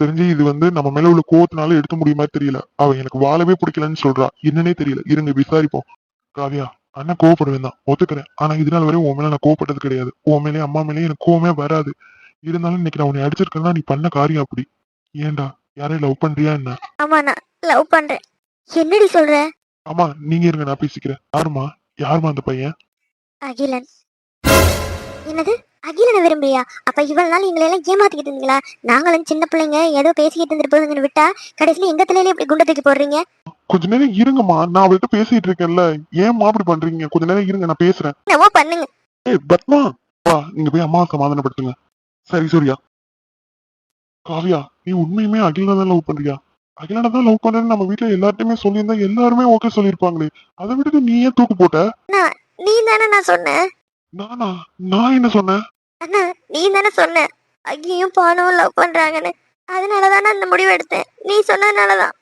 எனக்கு தெரிஞ்சு இது வந்து நம்ம மேல உள்ள கோவத்தினால எடுக்க முடியுமா தெரியல. அவ எனக்கு வாழவே பிடிக்கலன்னு சொல்றா. என்னன்னே தெரியல. இருங்க விசாரிப்போம். காவியா அண்ணன் கோவப்படுவேன் தான். ஒத்துக்கிறேன். ஆனா இது நாள் வரையும் உன் மேல நான் கோவப்பட்டது கிடையாது. உன் மேலேயும் அம்மா மேலேயும் எனக்கு கோவமே வராது. இருந்தாலும் இன்னைக்கு நான் உன்னை அடிச்சிருக்கேன்னா நீ பண்ண காரியம் அப்படி. ஏன்டா? யாரையும் லவ் பண்றியா என்ன? ஆமா நான் லவ் பண்றேன். என்னடி சொல்ற? அம்மா நீங்க இருங்க நான் பேசிக்கிறேன். யாருமா யாருமா அந்த பையன்? அகிலன். என்னது? அகிலனை விரும்புறியா அப்ப இவ்வளவு நாள் எங்களை எல்லாம் ஏமாத்திக்கிட்டு இருந்தீங்களா? நாங்களும் சின்ன பிள்ளைங்க ஏதோ பேசிக்கிட்டு இருந்துட்டு போதுங்கன்னு விட்டா கடைசியில எங்க தலையில இப்படி குண்டை தூக்கி போடுறீங்க? கொஞ்ச நேரம் இருங்கம்மா. நான் அவள்கிட்ட பேசிட்டு இருக்கேன்ல. ஏன்மா அப்படி பண்றீங்க? கொஞ்ச நேரம் இருங்க நான் பேசுறேன். என்னவோ பண்ணுங்க. ஏய் பத்மா. வா நீங்க போய் அம்மாவை சமாதானப்படுத்துங்க. சரி சூர்யா. காவியா நீ உண்மையுமே அகிலனை தான் லவ் பண்றியா? அகிலனை தான் லவ் பண்றேன்னு நம்ம வீட்ல எல்லார்ட்டையுமே சொல்லியிருந்தா எல்லாருமே ஓகே சொல்லியிருப்பாங்களே. அதை விட்டுட்டு நீ ஏன் தூக்கு போட்ட? நீ தானே நான் சொன்னேன். நானா? நான் என்ன சொன்னேன்? அண்ணா நீ தானே சொன்ன. அகியும் பானும் லவ் பண்றாங்கன்னு. அதனாலதான் நான் இந்த முடிவு எடுத்தேன். நீ சொன்னதுனாலதான்.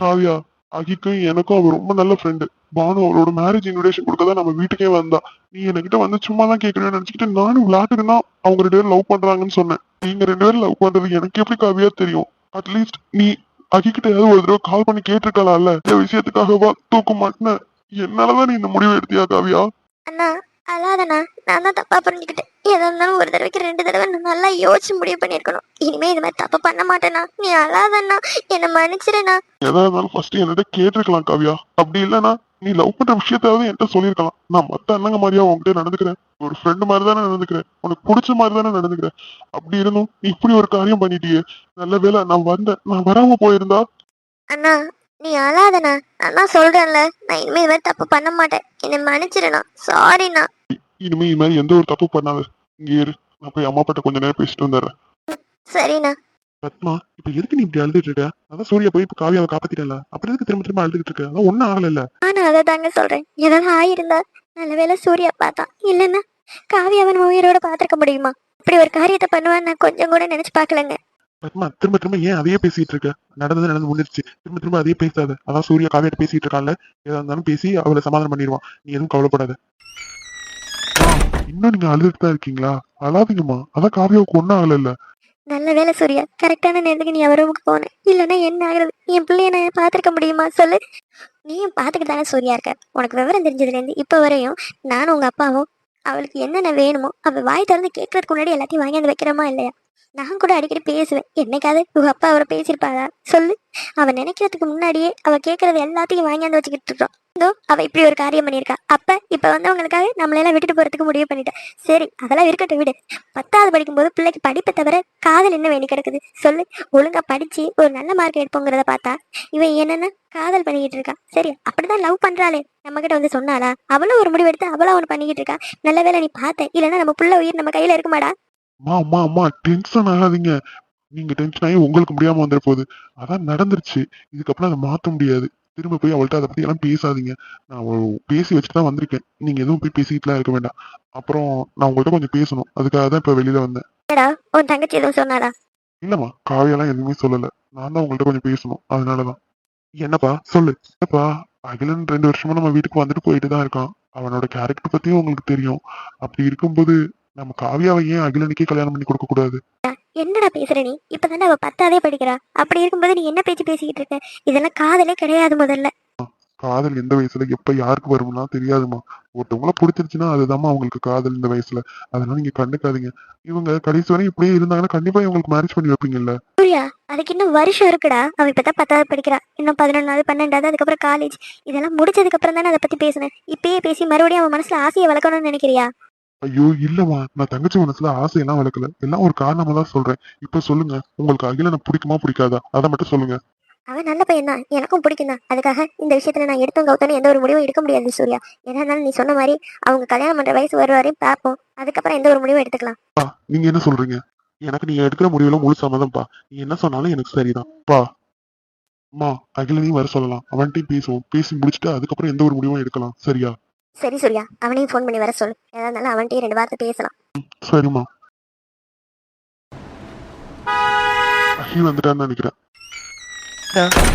காவியா அகிக்கும் எனக்கும் அவ ரொம்ப நல்ல ஃப்ரெண்டு பானு அவளோட மேரேஜ் இன்விடேஷன் கொடுக்க தான் நம்ம வீட்டுக்கே வந்தா. நீ என்கிட்ட வந்து சும்மா தான் கேட்கணும்னு நினைச்சுக்கிட்டு நானும் விளையாட்டுக்கு தான் அவங்க ரெண்டு பேரும் லவ் பண்றாங்கன்னு சொன்னேன். நீங்க ரெண்டு பேரும் லவ் பண்றது எனக்கு எப்படி காவியா தெரியும்? அட்லீஸ்ட் நீ அகிக்கிட்ட ஏதாவது ஒரு தடவை கால் பண்ணி கேட்டிருக்கலாம்ல. இந்த விஷயத்துக்காகவா தூக்க மாட்டேன்? என்னாலதான் நீ இந்த முடிவை எடுத்தியா காவியா? அண்ணா அழாதண்ணா. நான் தான் தப்பா புரிஞ்சுக்கிட்டேன். எதா இருந்தாலும் ஒரு தடவைக்கு ரெண்டு தடவை நான் நல்லா யோசிச்சு முடிவு பண்ணியிருக்கணும். இனிமே இது மாதிரி தப்பு பண்ண மாட்டேனா நீ அழாதண்ணா. என்னை மன்னிச்சிடுண்ணா எதா இருந்தாலும் ஃபர்ஸ்ட் என்கிட்ட கேட்டிருக்கலாம் காவியா. அப்படி இல்லைன்னா நீ லவ் பண்ற விஷயத்தாவது என்கிட்ட சொல்லியிருக்கலாம். நான் மத்த அண்ணங்க மாதிரியா உன்கிட்ட நடந்துக்கிறேன். ஒரு ஃப்ரெண்டு மாதிரி தானே நடந்துக்கிறேன். உனக்கு பிடிச்ச மாதிரி தானே நடந்துக்கிறேன். அப்படி இருந்தும் நீ இப்படி ஒரு காரியம் பண்ணிட்டியே. நல்ல வேளை நான் வந்தேன். நான் வராம போயிருந்தா? அண்ணா நீ அழாதண்ணா. நான் சொல்றேன்ல. நான் இனிமே இது தப்பு பண்ண மாட்டேன். என்னை மன்னிச்சிடுண்ணா சாரிண்ணா இனிமே இது மாதிரி எந்த ஒரு தப்பு பண்ணாத. இங்க இரு. நான் போய் அம்மா அப்பாட்ட கொஞ்ச நேரம் பேசிட்டு வந்துடுறேன். சரிண்ணா. பத்மா இப்ப எதுக்கு நீ இப்படி அழுதுட்டு இருக்க? அதான் சூர்யா போய் இப்ப காவியாவை காப்பாத்திட்டல அப்புறம் எதுக்கு திரும்ப திரும்ப அழுதுகிட்டு இருக்க? அதான் ஒண்ணும் ஆகல நானும் அதை தாங்க சொல்றேன். ஏதாவது ஆயிருந்தா நல்ல வேளை சூர்யா பார்த்தான் இல்லைன்னா காவியாவன் உயிரோட பார்த்திருக்க முடியுமா? இப்படி ஒரு காரியத்தை பண்ணுவான்னு நான் கொஞ்சம் கூட நினைச்சு பார்க்கலங்க. பத்மா திரும்ப திரும்ப ஏன் அதையே பேசிட்டு இருக்க? நடந்தது நடந்து முடிஞ்சிருச்சு. திரும்ப திரும்ப அதையே பேசாத. அதான் சூர்யா காவியாட்ட பேசிட்டு இருக்கான்ல ஏதா இருந்தாலும் பேசி அவளை சமாதானம் பண்ணிடுவான். நீ எதுவும் கவலைப்படாத. இன்னும் நீங்க அழுதுட்டு தான் இருக்கீங்களா? அழாதீங்கம்மா. அதான் காவியாவுக்கு ஒன்னும் ஆகல நல்ல வேலை சூர்யா. கரெக்டான நேரத்துக்கு நீ அவரவுக்கு போன. இல்லைன்னா என்ன ஆகுறது? என் பிள்ளைய நான் பார்த்துருக்க முடியுமா? சொல்லு. நீயும் பார்த்துக்கிட்டு தானே சூர்யா இருக்க. உனக்கு விவரம் தெரிஞ்சதுலேருந்து இப்போ வரையும் நானும் உங்கள் அப்பாவும் அவளுக்கு என்னென்ன வேணுமோ அவள் வாய் திறந்து கேட்கறதுக்கு முன்னாடி எல்லாத்தையும் வாங்கி வந்து வைக்கிறோமா இல்லையா? நான் கூட அடிக்கடி பேசுவேன். என்னைக்காவது உங்க அப்பா அவரை பேசியிருப்பாளா சொல்லு. அவ நினைக்கிறதுக்கு முன்னாடியே அவ கேட்கறது எல்லாத்தையும் வாங்கியாந்து வச்சுக்கிட்டு இருக்கோம் இதோ அவ இப்படி ஒரு காரியம் பண்ணியிருக்கா. அப்ப இப்ப வந்தவங்களுக்காக நம்மளெல்லாம் விட்டுட்டு போறதுக்கு முடிவு பண்ணிட்டேன் சரி அதெல்லாம் இருக்கட்டும் விடு. பத்தாவது படிக்கும்போது பிள்ளைக்கு படிப்பை தவிர காதல் என்ன வேண்டி கிடக்குது? சொல்லு. ஒழுங்கா படிச்சு ஒரு நல்ல மார்க் எடுப்போங்கிறத பார்த்தா இவன் என்னன்னா காதல் பண்ணிக்கிட்டு இருக்கா சரி அப்படிதான் லவ் பண்றாளே. நம்ம கிட்ட வந்து சொன்னாளா? அவளும் ஒரு முடிவு எடுத்து அவளும் ஒன்று பண்ணிக்கிட்டு இருக்கா. நல்ல வேளை நீ பார்த்த. இல்லைன்னா நம்ம புள்ள உயிர் நம்ம கையில இருக்குமாடா? அம்மா அம்மா அம்மா டென்ஷன் ஆகாதீங்க. நீங்க டென்ஷன் ஆகி உங்களுக்கு முடியாம வந்துட போகுது. அதான் நடந்துருச்சு. இதுக்கப்புறம் அதை மாத்த முடியாது. திரும்ப போய் அவள்கிட்ட அதை பத்தி எல்லாம் பேசாதீங்க. நான் பேசி வச்சுட்டு தான் வந்திருக்கேன். நீங்க எதுவும் போய் பேசிக்கிட்டுலாம் இருக்க வேண்டாம். அப்புறம் நான் உங்கள்கிட்ட கொஞ்சம் பேசணும். அதுக்காக தான் இப்ப வெளியில வந்தேன். உன் தங்கச்சி எதுவும் சொன்னாளா? இல்லம்மா காவியெல்லாம் எதுவுமே சொல்லல. நான் தான் உங்கள்கிட்ட கொஞ்சம் பேசணும். அதனாலதான். என்னப்பா சொல்லு. என்னப்பா அகிலன் ரெண்டு வருஷமா நம்ம வீட்டுக்கு வந்துட்டு போயிட்டு தான் இருக்கான். அவனோட கேரக்டர் பத்தியும் உங்களுக்கு தெரியும். அப்படி இருக்கும்போது நம்ம காவியாவை ஏன் அகிலனுக்கே கல்யாணம் பண்ணி கொடுக்க கூடாது. என்னடா பேசுற நீ? இப்பதானே அவ பத்தாதே படிக்கிறா. அப்படி இருக்கும்போது நீ என்ன பேச்சு பேசிக்கிட்டு இருக்க? இதெல்லாம் காதலே கிடையாது முதல்ல. காதல் எந்த வயசுல எப்ப யாருக்கு வரும்னா தெரியாதுமா ஒருத்தவங்கள பிடிச்சிருச்சுன்னா அதுதாம்மா அவங்களுக்கு காதல் இந்த வயசுல. அதனால நீங்க கண்டுக்காதீங்க. இவங்க கடைசி வரை இப்படியே இருந்தாங்கன்னா கண்டிப்பா இவங்களுக்கு மேரேஜ் பண்ணி வைப்பீங்கல்ல. சூர்யா அதுக்கு இன்னும் வருஷம் இருக்குடா. அவ இப்பதான் பத்தாவது படிக்கிறா. இன்னும் பதினொன்னாவது பன்னெண்டாவது அதுக்கப்புறம் காலேஜ் இதெல்லாம் முடிச்சதுக்கு அப்புறம் தானே அதை பத்தி பேசுனேன் இப்பயே பேசி மறுபடியும் அவன் மனசுல ஆசையை வளர்க்கணும்னு நினைக்கிறியா? ஐயோ இல்லம்மா. நான் தங்கச்சி மனசுல ஆசையெல்லாம் வளர்க்கல. எல்லாம் ஒரு காரணமா தான் சொல்றேன். இப்ப சொல்லுங்க. உங்களுக்கு அகிலனை பிடிக்குமா பிடிக்காதா? அதை மட்டும் சொல்லுங்க. அவன் நல்ல பையன் தான். எனக்கும் பிடிக்கும் தான். அதுக்காக இந்த விஷயத்துல நான் எடுத்தும் கவுத்தனும் எந்த ஒரு முடிவும் எடுக்க முடியாது சூர்யா. இருந்தாலும் நீ சொன்ன மாதிரி அவங்க கல்யாணம் பண்ற வயசு வர வரையும் பார்ப்போம். அதுக்கப்புறம் எந்த ஒரு முடிவும் எடுத்துக்கலாம். நீங்க என்ன சொல்றீங்க? எனக்கு நீங்க எடுக்கிற முடிவுல முழு சம்மதம்ப்பா நீ என்ன சொன்னாலும் எனக்கு சரிதான். பா. அம்மா அகிலனையும் வர சொல்லலாம். அவன்கிட்டயும் பேசுவோம். பேசி முடிச்சுட்டு அதுக்கப்புறம் எந்த ஒரு முடிவும் எடுக்கலாம். சரியா? சரி சூர்யா அவனையும் ஃபோன் பண்ணி வர சொல்லு. ஏதா இருந்தாலும் அவன்கிட்டயே ரெண்டு வார்த்தை பேசலாம். சரிம்மா. அஹி வந்துட்டான்னு நினைக்கிறேன்.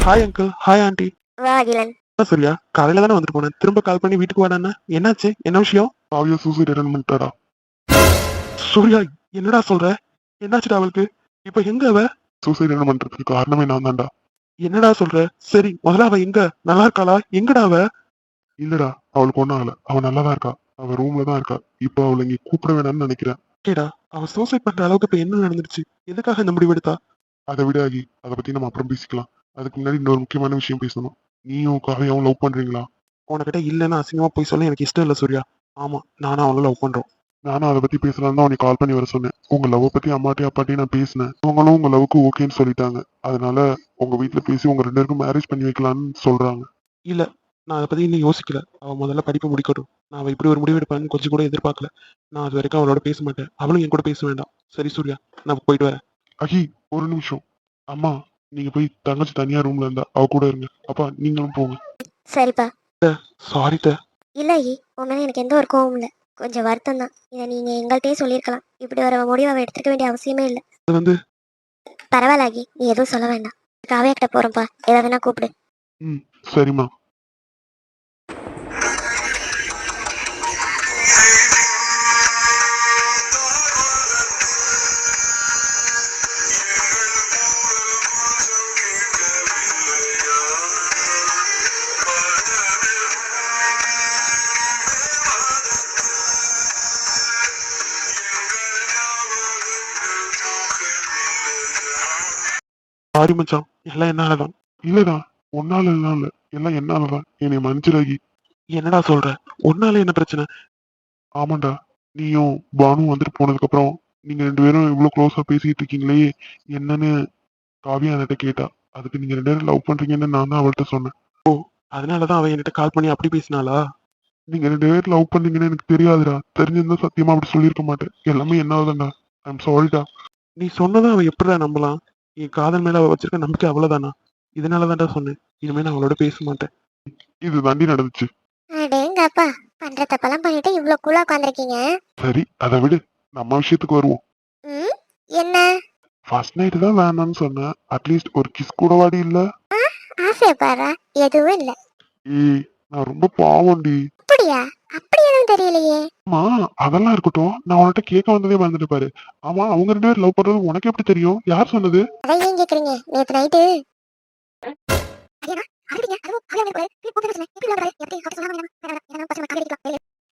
ஹாய் அங்கிள் ஹாய் ஆண்டி வா அகிலன். சரியா காலையில தானே வந்துட்டு போனேன். திரும்ப கால் பண்ணி வீட்டுக்கு வாடாண்ணா என்னாச்சு? என்ன விஷயம்? காவியா சூசைட் அட்டன் பண்ணிட்டாரா? சூர்யா என்னடா சொல்ற? என்னாச்சுடா அவளுக்கு? இப்ப எங்க அவ? சூசைட் என்ன பண்றதுக்கு காரணமே நான் தான்டா. என்னடா சொல்ற? சரி முதல்ல அவ எங்க? நல்லா இருக்காளா? எங்கடா அவ? இல்லடா. அவளுக்கு ஒண்ணும் ஆகல. அவ நல்லா தான் இருக்கா? அவ ரூம்ல தான் இருக்கா? இப்போ அவளை இங்க கூப்பிட வேணாம்னு நினைக்கிறேன். கேடா அவ சூசைட் பண்ற அளவுக்கு இப்ப என்ன நடந்துருச்சு? எதுக்காக இந்த முடிவு எடுத்தா? அதை விட ஆகி. அதை பத்தி நம்ம அப்புறம் பேசிக்கலாம். அதுக்கு முன்னாடி இன்னொரு முக்கியமான விஷயம் பேசணும். நீயும் காவியாவும் லவ் பண்றீங்களா? உனக்கிட்ட இல்லைன்னு அசிங்கமா போய் சொல்ல. எனக்கு இஷ்டம் இல்ல சூர்யா. ஆமா நானும் அவளை லவ் பண்றோம். நானும் அதை பத்தி பேசலாம்னு தான் கால் பண்ணி வர சொன்னேன். உங்க லவ் பத்தி அம்மாட்டையும் அப்பாட்டையும் நான் பேசினேன். அவங்களும் உங்க லவ்க்கு ஓகேன்னு சொல்லிட்டாங்க. அதனால உங்க வீட்ல பேசி உங்க ரெண்டு பேருக்கும் மேரேஜ் பண்ணி வைக்கலாம்னு சொல்றாங்க. இல்ல நான் அதை பத்தி இன்னும் யோசிக்கல. அவ முதல்ல படிப்பு முடிக்கட்டும். நான் அவ இப்படி ஒரு முடிவு எடுப்பான்னு கொஞ்சம் கூட எதிர்பார்க்கல. நான் அது வரைக்கும் அவளோட பேச மாட்டேன். அவளும் என் கூட பேச வேண்டாம். சரி சூர்யா நான் போயிட்டு வரேன். அகி ஒரு நிமிஷம். அம்மா நீங்க போய் தங்கச்சி தனியா ரூம்ல இருந்தா அவ கூட இருங்க. அப்பா நீங்களும் போங்க. சரிப்பா. சாரி த இல்ல ஐ உன் மேல எனக்கு எந்த ஒரு கோவம் இல்லை. கொஞ்சம் வருத்தம் தான். இதை நீங்க எங்கள்கிட்டயே சொல்லியிருக்கலாம். இப்படி ஒரு முடிவை அவ எடுத்துக்க வேண்டிய அவசியமே இல்லை. அது வந்து? பரவாயில்ல ஆகி நீ எதுவும் சொல்ல வேண்டாம். காவியா கிட்ட போறோம்ப்பா ஏதாவதுனா கூப்பிடு. ம் சரிம்மா. சாரி மச்சான்? எல்லாம் என்னாலதான். இல்லடா ஒன்னால எல்லாம் இல்ல. எல்லாம் என்னாலதான். என்னை மன்னிச்சிடாகி என்னடா சொல்ற? உன்னால என்ன பிரச்சனை? ஆமாண்டா நீயும் பானு வந்துட்டு போனதுக்கு அப்புறம் நீங்க ரெண்டு பேரும் இவ்வளவு க்ளோஸா பேசிட்டு இருக்கீங்களே என்னன்னு காவியா என்கிட்ட கேட்டா. அதுக்கு நீங்க ரெண்டு பேரும் லவ் பண்றீங்கன்னு நான் தான் அவள்கிட்ட சொன்னேன். அதனாலதான் அவ என்கிட்ட கால் பண்ணி அப்படி பேசினாளா? நீங்க ரெண்டு பேரும் லவ் பண்ணீங்கன்னு எனக்கு தெரியாதுடா. தெரிஞ்சிருந்தா சத்தியமா அப்படி சொல்லியிருக்க மாட்டேன். எல்லாமே என்னாவதுடா ஐம் சாரிடா நீ சொன்னதை அவ எப்படிடா நம்பலாம்? என் காதல் மேல வச்சிருக்க நம்பிக்கை அவ்வளவுதானா? இதனாலதான்டா சொன்னேன். இனிமே நான் அவளோட பேச மாட்டேன். இது தாண்டி நடந்துச்சு. அடேங்கப்பா பண்ற தப்பெல்லாம் பண்ணிட்டு இவ்வளவு கூலா உட்காந்துருக்கீங்க சரி அதை விடு. நம்ம விஷயத்துக்கு வருவோம். என்ன? ஃபர்ஸ்ட் நைட் தான் வேணாம்னு சொன்னேன். அட்லீஸ்ட் ஒரு கிஸ் கூட வாடி இல்ல. ஆசைய பாரு எதுவும் இல்ல. ஏய் நான் ரொம்ப பாவம்டி. அப்படியா? அப்படி எதுவும் தெரியலையே. ஆமா அதெல்லாம் இருக்கட்டும். நான் உன்கிட்ட கேட்க வந்ததே மறந்துட்டு பாரு. ஆமா அவங்க ரெண்டு பேரும் லவ் பண்றது உனக்கு எப்படி தெரியும்? யார் சொன்னது? அதை ஏன் கேக்குறீங்க? நேத்து நைட்டு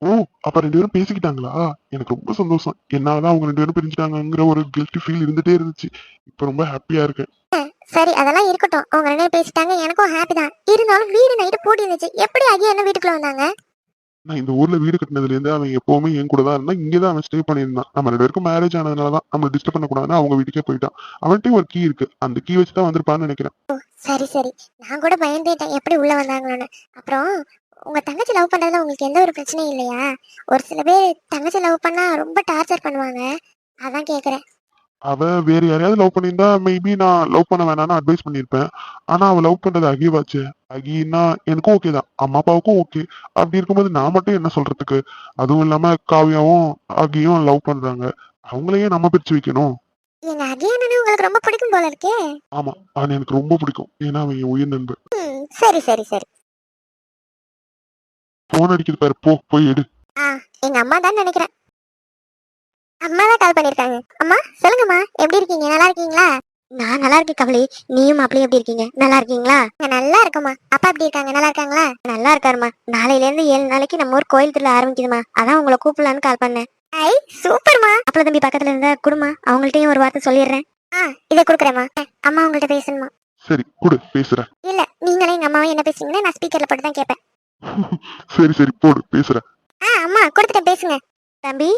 ஓ அப்ப ரெண்டு பேரும் பேசிக்கிட்டாங்களா? எனக்கு ரொம்ப சந்தோஷம். என்னாலதான் அவங்க ரெண்டு பேரும் பிரிஞ்சுட்டாங்கங்கிற ஒரு கில்ட்டி ஃபீல் இருந்துட்டே இருந்துச்சு. இப்ப ரொம்ப ஹாப்பியா இருக்கேன். சரி அதெல்லாம் இருக்கட்டும். அவங்க ரெண்டு பேசிட்டாங்க. எனக்கும் ஹாப்பி தான். இருந்தாலும் வீடு நைட்டு பூட்டி இருந்துச்சு எப்படி அகியா என்ன வீட்டுக்குள்ள வந்தாங்க? நான் இந்த ஊர்ல வீடு கட்டினதுல இருந்து அவன் எப்பவுமே என் கூட தான் இருந்தான். இங்கதான் அவன் ஸ்டே பண்ணியிருந்தான். நம்ம ரெண்டு பேருக்கும் மேரேஜ் ஆனதுனாலதான் நம்ம டிஸ்டர்ப் பண்ணக்கூடாதுன்னு அவங்க வீட்டுக்கே போயிட்டான். அவன்கிட்டயும் ஒரு கீ இருக்கு. அந்த கீ வச்சு தான் வந்திருப்பான்னு நினைக்கிறேன். சரி சரி. நான் கூட பயந்துட்டேன். எப்படி உள்ள வந்தாங்களோன்னு. அப்புறம் உங்க தங்கச்சி லவ் பண்றதுல உங்களுக்கு எந்த ஒரு பிரச்சனையும் இல்லையா? ஒரு சில பேர் தங்கச்சி லவ் பண்ணா ரொம்ப டார்ச்சர் பண்ணுவாங்க. அதான் கேக்குறேன். அவ வேற யாரையாவது லவ் பண்ணியிருந்தா மேபி நான் லவ் பண்ண வேணாம்னு அட்வைஸ் பண்ணியிருப்பேன். ஆனா அவ லவ் பண்றது அகிவாச்சு. அகின்னா எனக்கும் ஓகே தான். அம்மா அப்பாவுக்கும் ஓகே அப்படி இருக்கும்போது நான் மட்டும் என்ன சொல்றதுக்கு? அதுவும் இல்லாம காவியாவும் அகியும் லவ் பண்றாங்க. அவங்களையே நம்ம பிரிச்சு வைக்கணும். எங்க அகியானு உங்களுக்கு ரொம்ப பிடிக்கும் போல இருக்கே. ஆமா அவன் எனக்கு ரொம்ப பிடிக்கும். ஏன்னா அவன் என் உயிர் நண்பன். ம், சரி சரி சரி. போன் அடிக்குது பாரு போ போய் எடு. எங்க அம்மா தான் நினைக்கிறேன். அம்மா தான் கால் பண்ணிருக்காங்க அம்மா சொல்லுங்கம்மா எப்படி இருக்கீங்க? நல்லா இருக்கீங்களா? நான் நல்லா இருக்கேன் கவலி நீயும் மாப்பிளையும் எப்படி இருக்கீங்க? நல்லா இருக்கீங்களா? நல்லா இருக்கம்மா. அப்பா எப்படி இருக்காங்க? நல்லா இருக்காங்களா? நல்லா இருக்காருமா நாளையில இருந்து ஏழு நாளைக்கு நம்ம ஊர் கோயில் திருவிழா ஆரம்பிக்குதுமா அதான் உங்களை கூப்பிடலான்னு கால் பண்ணேன். ஐ சூப்பர்மா. அப்பள தம்பி பக்கத்துல இருந்தா குடுமா அவங்கள்ட்டயும் ஒரு வார்த்தை சொல்லிடுறேன். ஆ இதை கொடுக்குறேம்மா. அம்மா உங்கள்ட்ட பேசணுமா? சரி கொடு பேசுறேன். இல்ல நீங்களே எங்க அம்மாவும் என்ன பேசுறீங்கன்னா நான் ஸ்பீக்கர்ல போட்டு தான் கேட்பேன். சரி சரி போடு பேசுறேன். ஆ அம்மா கொடுத்துட்டேன் பேசுங்க. தம்பி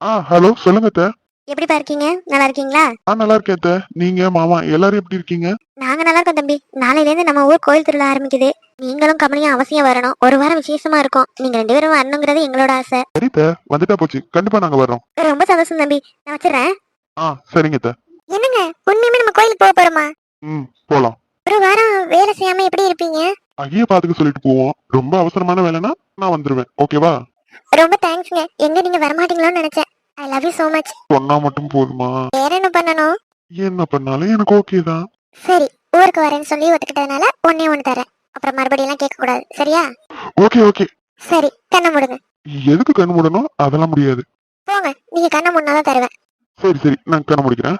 ஆ ஹலோ சொல்லுங்க அத்தை. எப்படிப்பா இருக்கீங்க? நல்லா இருக்கீங்களா? ஆ நல்லா இருக்கேன் அத்தை. நீங்க மாமா எல்லாரும் எப்படி இருக்கீங்க? நாங்க நல்லா இருக்கோம் தம்பி. நாளையில இருந்து நம்ம ஊர் கோயில் திருவிழா ஆரம்பிக்குது. நீங்களும் கமலியும் அவசியம் வரணும். ஒரு வாரம் விசேஷமா இருக்கும். நீங்க ரெண்டு பேரும் வரணுங்கிறது எங்களோட ஆசை. சரி அத்தை வந்துட்டா போச்சு. கண்டிப்பா நாங்க வர்றோம். ரொம்ப சந்தோஷம் தம்பி. நான் வச்சிடுறேன். ஆ சரிங்க அத்தை. என்னங்க? உண்மையுமே நம்ம கோயிலுக்கு போக போறோமா? ம் போலாம். ஒரு வாரம் வேலை செய்யாம எப்படி இருப்பீங்க? அகிய பாத்துக்க சொல்லிட்டு போவோம். ரொம்ப அவசரமான வேலைன்னா நான் வந்துருவேன். ஓகேவா? ரொம்ப தேங்க்ஸ்ங்க. எங்க நீங்க வரமாட்டீங்களோன்னு நினைச்சேன். I love you so much சொன்னா மட்டும் போதுமா? வேற என்ன பண்ணணும்? என்ன பண்ணாலும் எனக்கு ஓகே தான். சரி ஊருக்கு வரேன்னு சொல்லி ஒத்துக்கிட்டதுனால ஒன்னே ஒன்று தரேன். அப்புறம் மறுபடியும் எல்லாம் கேட்க கூடாது சரியா? ஓகே ஓகே சரி கண்ணை மூடுங்க. எதுக்கு கண்ணு மூடணும்? அதெல்லாம் முடியாது. போங்க நீங்க கண்ணை மூடினாதான் தருவேன். சரி சரி. நான் கண்ணு முடிக்கிறேன்.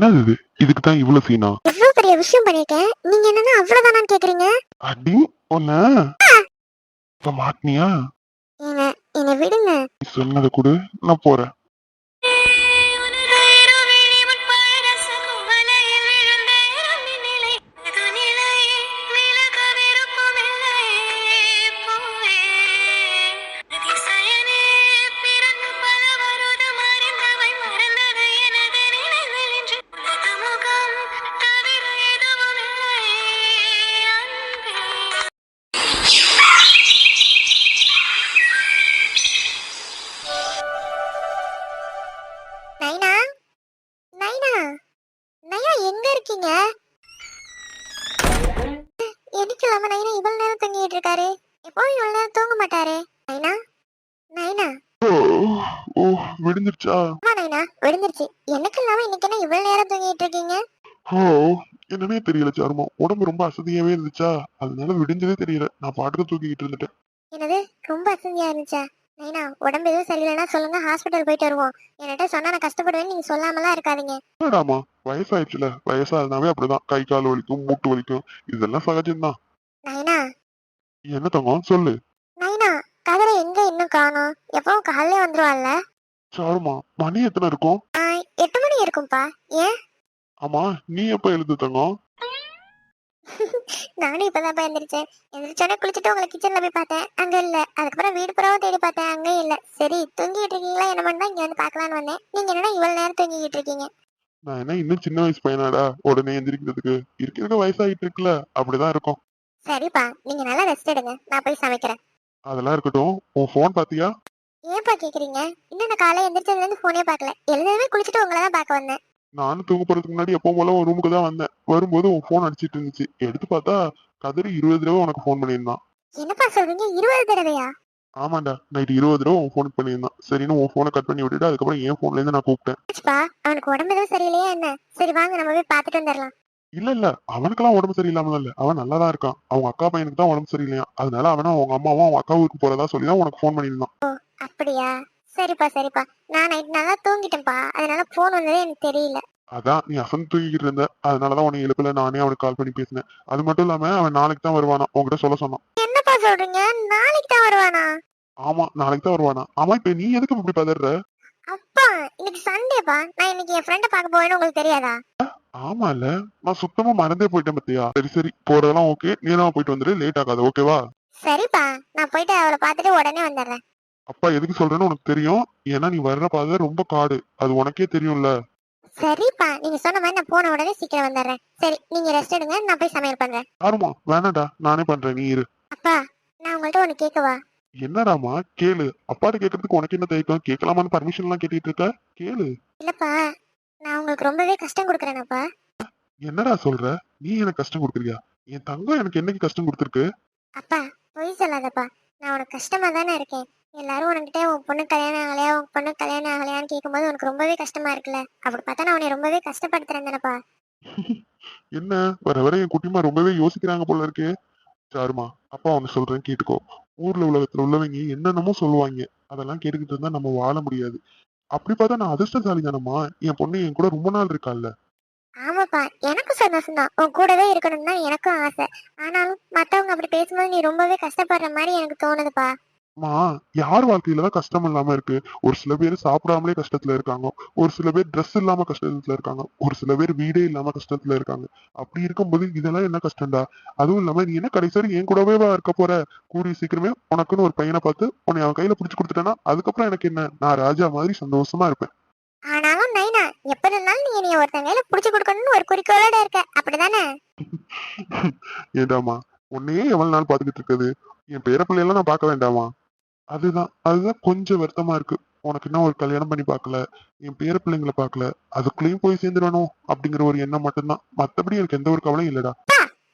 என்னது இது? இதுக்கு தான் இவ்வளவு சீனா எவ்வளவு பெரிய விஷயம் பண்ணிருக்கேன் நீங்க என்னன்னா அவ்வளவுதானான்னு கேக்குறீங்க? அடி ஒன்ன இப்ப மாட்டினியா? என்ன என்ன விடுங்க. நீ சொன்னதை கொடு நான் போறேன். ஆமா நைனா விழுந்துருச்சு எனக்கு இல்லாம இன்னைக்கு என்ன இவ்வளவு நேரம் தூங்கிட்டு இருக்கீங்க? ஓ என்னன்னே தெரியல சாருமா. உடம்பு ரொம்ப அசதியாவே இருந்துச்சா? அதனால விடிஞ்சதே தெரியல. நான் பாட்டுக்கு தூக்கிக்கிட்டு இருந்துட்டேன். என்னது? ரொம்ப அசதியா இருந்துச்சா? நைனா உடம்பு எதுவும் சரியில்லைன்னா சொல்லுங்க ஹாஸ்பிட்டல் போயிட்டு வருவோம். என்கிட்ட சொன்னா நான் கஷ்டப்படுவேன்னு நீங்க சொல்லாமலாம் இருக்காதீங்க. என்னடாமா? வயசாயிடுச்சுல. வயசானாவே அப்படிதான். கை கால் வலிக்கும் மூட்டு வலிக்கும். இதெல்லாம் சகஜம்தான். நைனா. என்ன தங்கம் சொல்லு. நைனா கதிரை எங்க இன்னும் காணோம்? எப்பவும் காலையில வந்துருவாள்ல? சாருமா மணி எத்தனை இருக்கும்? ஆ, எட்டு மணி இருக்கும்பா. ஏன்? ஆமா நீ எப்ப எழுது தங்கம்? நானும் இப்பதான் எந்திரிச்சேன். எந்திரிச்சோடனே குளிச்சுட்டு உங்களை கிச்சன்ல போய் பார்த்தேன். அங்க இல்ல. அதுக்கப்புறம் வீடு புறாவும் தேடி பார்த்தேன். அங்கேயும் இல்ல. சரி தூங்கிட்டு இருக்கீங்களா என்ன பண்ணா? இங்க வந்து பார்க்கலான்னு வந்தேன். நீங்க என்னன்னா இவ்வளவு நேரம் தூங்கிட்டு இருக்கீங்க? நான் என்ன இன்னும் சின்ன வயசு பையனாடா? உடனே எந்திரிக்கிறதுக்கு. இருக்கிறதுக்கு வயசாயிட்டு இருக்குல்ல. அப்படிதான் இருக்கும். சரிப்பா. நீங்க நல்லா ரெஸ்ட் எடுங்க. நான் போய் சமைக்கிறேன். அதெல்லாம் இருக்கட்டும். உன் போன் பாத்தியா கேக்குறீங்க? இன்னும் நான் காலையில எந்திரிச்சதுல இருந்து போனே பார்க்கல. எழுந்ததுமே குளிச்சுட்டு உங்களை தான் பார்க்க வந்தேன். நானும் தூங்க போறதுக்கு முன்னாடி எப்போ போல உன் ரூமுக்கு தான் வந்தேன். வரும்போது உன் போன் அடிச்சிட்டு இருந்துச்சு. எடுத்து பார்த்தா கதிரி இருபது தடவை உனக்கு ஃபோன் பண்ணியிருந்தான். என்னப்பா சொல்றீங்க? இருபது தடவையா? ஆமாண்டா நைட் இருபது தடவை உன் ஃபோனுக்கு பண்ணியிருந்தான். சரின்னு உன் ஃபோனை கட் பண்ணி விட்டுட்டு அதுக்கப்புறம் என் ஃபோன்ல இருந்து நான் கூப்பிட்டேன். ஆச்சுப்பா அவனுக்கு உடம்பு எதுவும் சரியில்லையா என்ன? சரி வாங்க நம்ம போய் பார்த்துட்டு வந்துடலாம் இல்ல இல்ல அவனுக்கெல்லாம் உடம்பு சரியில்லாம இல்ல. அவன் நல்லா தான் இருக்கான். அவங்க அக்கா பையனுக்கு தான் உடம்பு சரியில்லையா அதனால அவனும் அவங்க அம்மாவும் அவங்க அக்கா ஊருக்கு போறதா சொல்லி தான் உனக்கு ஃபோன் பண்ணியிருந்தான். அப்படியா? சரிப்பா சரிப்பா. நான் நைட் நல்லா தூங்கிட்டேன்ப்பா. அதனால போன் வந்ததே எனக்கு தெரியல. அதான் நீ அசந்து தூங்கிக்கிட்டு இருந்த. அதனாலதான் உனக்கு எழுப்பல. நானே அவனுக்கு கால் பண்ணி பேசினேன். அது மட்டும் இல்லாம அவன் நாளைக்கு தான் வருவானா? உன்கிட்ட சொல்ல சொன்னான். என்னப்பா சொல்றீங்க? நாளைக்கு தான் வருவானா? ஆமா நாளைக்கு தான் வருவானா? ஆமா இப்ப நீ எதுக்கு இப்படி பதற அப்பா இன்னைக்கு சண்டேப்பா. நான் இன்னைக்கு என் ஃப்ரெண்ட பார்க்க போவேன்னு உங்களுக்கு தெரியாதா? ஆமால நான் சுத்தமா மறந்தே போயிட்டேன் பத்தியா? சரி சரி. போறதெல்லாம் ஓகே நீதான் போயிட்டு வந்துரு? லேட் ஆகாது. ஓகேவா சரிப்பா. நான் போயிட்டு அவளை பார்த்துட்டு உடனே வந்துடுறேன். அப்பா எதுக்கு சொல்றேன்னு உனக்கு தெரியும். ஏன்னா நீ வர்ற பாதை ரொம்ப காடு. அது உனக்கே தெரியும்ல. சரிப்பா நீங்க சொன்ன மாதிரி நான் போன உடனே சீக்கிரம் வந்துடுறேன். சரி நீங்க ரெஸ்ட் எடுங்க நான் போய் சமையல் பண்றேன். யாருமா வேணாடா நானே பண்றேன் நீ இரு. அப்பா நான் உங்கள்ட்ட ஒண்ணு கேட்கவா என்னடாமா கேளு. அப்பாட்ட கேட்கறதுக்கு உனக்கு என்ன தயக்கம் கேட்கலாமான்னு பர்மிஷன் எல்லாம் கேட்டுட்டு இருக்க? கேளு. இல்லப்பா நான் உங்களுக்கு ரொம்பவே கஷ்டம் கொடுக்குறேனப்பா. என்னடா சொல்ற? நீ எனக்கு கஷ்டம் கொடுக்குறியா? என் தங்கம் எனக்கு என்னைக்கு கஷ்டம் கொடுத்துருக்கு? அப்பா பொய் சொல்லாதப்பா. நான் உனக்கு கஷ்டமா தானே இருக்கேன். எல்லாரும் உனக்கிட்ட உன் பொண்ணு கல்யாணம் ஆகலையா? உன் பொண்ணு கல்யாணம் ஆகலையான்னு கேட்கும்போது உனக்கு ரொம்பவே கஷ்டமா இருக்குல்ல? அப்படி பார்த்தா நான் உன்னை ரொம்பவே கஷ்டப்படுத்துறேன் தானப்பா. என்ன? வர வர என் குட்டிமா ரொம்பவே யோசிக்கிறாங்க போல இருக்கு. சாருமா அப்பா ஒண்ணு சொல்றேன் கேட்டுக்கோ. ஊர்ல உலகத்துல உள்ளவங்க என்னென்னமோ சொல்லுவாங்க. அதெல்லாம் கேட்டுக்கிட்டு இருந்தா நம்ம வாழ முடியாது. அப்படி பார்த்தா நான் அதிர்ஷ்டசாலி தானம்மா. என் பொண்ணு என் கூட ரொம்ப நாள் இருக்கால்ல ஆமாப்பா எனக்கும் சந்தோஷம் தான். உன் கூடவே இருக்கணும் தான் எனக்கும் ஆசை. ஆனாலும் மத்தவங்க அப்படி பேசும்போது நீ ரொம்பவே கஷ்டப்படுற மாதிரி எனக்கு தோணுதுப்பா. அம்மா யார் வாழ்க்கையிலதான் கஷ்டம் இல்லாம இருக்கு? ஒரு சில பேர் சாப்பிடாமலே கஷ்டத்துல இருக்காங்க. ஒரு சில பேர் Dress இல்லாம கஷ்டத்துல இருக்காங்க. ஒரு சில பேர் வீடே இல்லாம கஷ்டத்துல இருக்காங்க. அப்படி இருக்கும்போது இதெல்லாம் என்ன கஷ்டம்டா? அதுவும் இல்லாம நீ என்ன கடைசி வரைக்கும் என் கூடவே இருக்க போற? கூடிய சீக்கிரமே உனக்குன்னு ஒரு பையனை பார்த்து உன்னை அவன் கையில பிடிச்சு கொடுத்துட்டேன்னா அதுக்கப்புறம் எனக்கு என்ன? நான் ராஜா மாதிரி சந்தோஷமா இருப்பேன். ஆனாலும் நைனா எப்ப இருந்தாலும் நீ என்னைய ஒருத்தன் கையில புடிச்சு கொடுக்கணும்னு ஒரு குறிக்கோளோட இருக்க. அப்படிதானே? ஏண்டாமா உன்னையே எவ்வளவு நாள் பாத்துக்கிட்டு இருக்குது? என் பேர பிள்ளையெல்லாம் நான் பார்க்க வேண்டாமா? அதுதான் அதுதான் கொஞ்சம் வருத்தமா இருக்கு. உனக்கு என்ன ஒரு கல்யாணம் பண்ணி பார்க்கல என் பேர பிள்ளைங்களை பார்க்கல அதுக்குள்ளேயும் போய் சேர்ந்துடணும் அப்படிங்கிற ஒரு எண்ணம் மட்டும்தான். மத்தபடி எனக்கு எந்த ஒரு கவலையும் இல்லடா.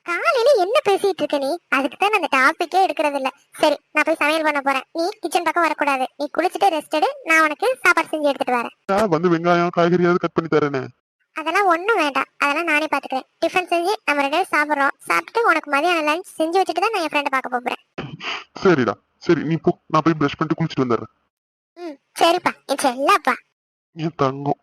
காலையில என்ன பேசிட்டு இருக்க நீ? அதுக்கு தான் அந்த டாபிக்கே எடுக்கிறது இல்ல. சரி நான் போய் சமையல் பண்ண போறேன். நீ கிச்சன் பக்கம் வரக்கூடாது. நீ குளிச்சுட்டு ரெஸ்ட் எடு. நான் உனக்கு சாப்பாடு செஞ்சு எடுத்துட்டு வரேன். வந்து வெங்காயம் காய்கறியாவது கட் பண்ணி தரேனே. அதெல்லாம் ஒண்ணும் வேண்டாம். அதெல்லாம் நானே பாத்துக்கிறேன். டிஃபன் செஞ்சு நம்ம ரெண்டு சாப்பிடுறோம். சாப்பிட்டு உனக்கு மதியானம் லஞ்ச் செஞ்சு வச்சுட்டு தான் நான் என் ஃப்ரெண்டை பார்க்க போறேன். சரிடா. சரி நீ போ நான் போய் ப்ரஷ் பண்ணிட்டு குளிச்சுட்டு வந்துடுறேன். ம் சரிப்பா. என் செல்லப்பா என் தங்கம்.